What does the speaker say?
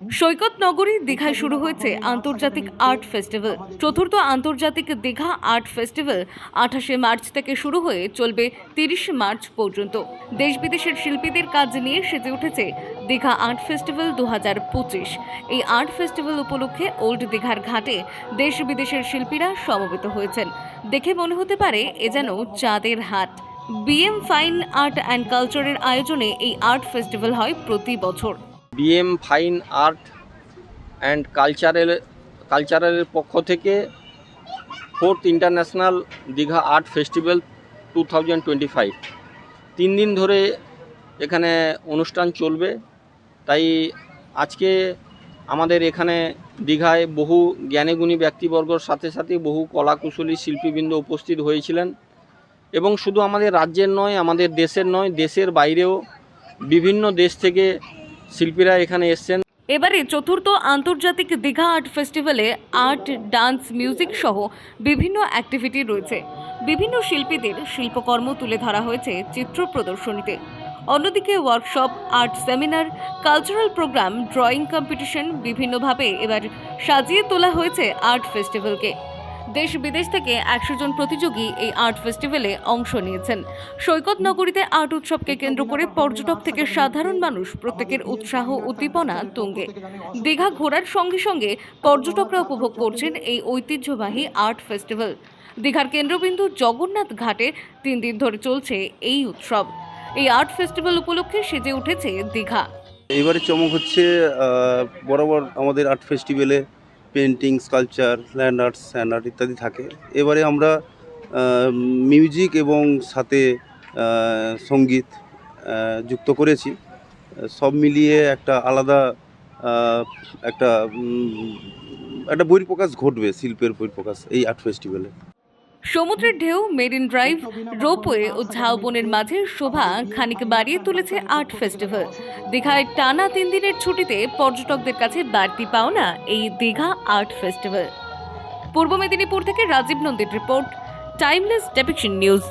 সৈকত নগরী দীঘায় শুরু হয়েছে আন্তর্জাতিক আর্ট ফেস্টিভ্যাল। চতুর্থ আন্তর্জাতিক দীঘা আর্ট ফেস্টিভ্যাল আঠাশে মার্চ থেকে শুরু হয়ে চলবে তিরিশে মার্চ পর্যন্ত। দেশ বিদেশের শিল্পীদের কাজ নিয়ে সেজে উঠেছে দীঘা আর্ট ফেস্টিভ্যাল দু হাজার পঁচিশ। এই আর্ট ফেস্টিভ্যাল উপলক্ষে ওল্ড দীঘার ঘাটে দেশ বিদেশের শিল্পীরা সমবেত হয়েছেন। দেখে মনে হতে পারে এ যেন চাঁদের হাট। বিএম ফাইন আর্ট অ্যান্ড কালচারের আয়োজনে এই আর্ট ফেস্টিভ্যাল হয় প্রতি বছর। BM fine art and cultural কালচারালের পক্ষ থেকে fourth international Digha art festival two thousand twenty five তিন দিন ধরে এখানে অনুষ্ঠান চলবে। তাই আজকে আমাদের এখানে দীঘায় বহু জ্ঞানীগুণী ব্যক্তিবর্গর সাথে সাথে বহু কলাকুশলী শিল্পীবৃন্দ উপস্থিত হয়েছিলেন এবং শুধু আমাদের রাজ্যের নয়, আমাদের দেশের নয়, দেশের বাইরেও বিভিন্ন দেশ থেকে শিল্পীরা এখানে এসছেন। এবারে চতুর্থ আন্তর্জাতিক দীঘা আর্ট ফেস্টিভ্যালে আর্ট, ডান্স, মিউজিক সহ বিভিন্ন অ্যাক্টিভিটি রয়েছে। বিভিন্ন শিল্পীদের শিল্পকর্ম তুলে ধরা হয়েছে চিত্র প্রদর্শনীতে। অন্যদিকে workshop art seminar cultural programme drawing competition বিভিন্নভাবে এবার সাজিয়ে তোলা হয়েছে আর্ট ফেস্টিভ্যালকে। দেশ বিদেশ থেকে একশো জন প্রতিযোগী এই আর্ট ফেস্টিভ্যালে অংশ নিয়েছেন। সৈকত নগরীতে আর্ট উৎসবকে কেন্দ্র করে পর্যটক থেকে সাধারণ মানুষ প্রত্যেকের উৎসাহ উদ্দীপনা তুঙ্গে। দীঘা ঘোরার সঙ্গে সঙ্গে পর্যটকরা উপভোগ করছেন এই ঐতিহ্যবাহী আর্ট ফেস্টিভ্যাল। দীঘার কেন্দ্রবিন্দু জগন্নাথ ঘাটে তিন দিন ধরে চলছে এই উৎসব। এই আর্ট ফেস্টিভ্যাল উপলক্ষে সেজে উঠেছে দীঘা। এবারে চমক হচ্ছে বরাবর আমাদের আর্ট ফেস্টিভ্যালে painting sculpture land arts sand art ইত্যাদি থাকে। এবারে আমরা মিউজিক এবং সাথে সংগীত যুক্ত করেছি। সব মিলিয়ে একটা আলাদা একটা একটা বহির বহির্প্রকাশ ঘটবে, শিল্পের বহির্প্রকাশ এই আর্ট ফেস্টিভ্যালে সমুদ্রের ঢেউ, মেরিন ড্রাইভ, রোপওয়ে ও ঝাউবনের মাঝে শোভা খানিক বাড়িয়ে তুলেছে আর্ট ফেস্টিভ্যাল। দীঘায় টানা তিন দিনের ছুটিতে পর্যটকদের কাছে বাড়তি পাওনা এই দীঘা আর্ট ফেস্টিভ্যাল। পূর্ব মেদিনীপুর থেকে রাজীব নন্দীর রিপোর্ট, টাইমলেস ডেপিকশন নিউজ।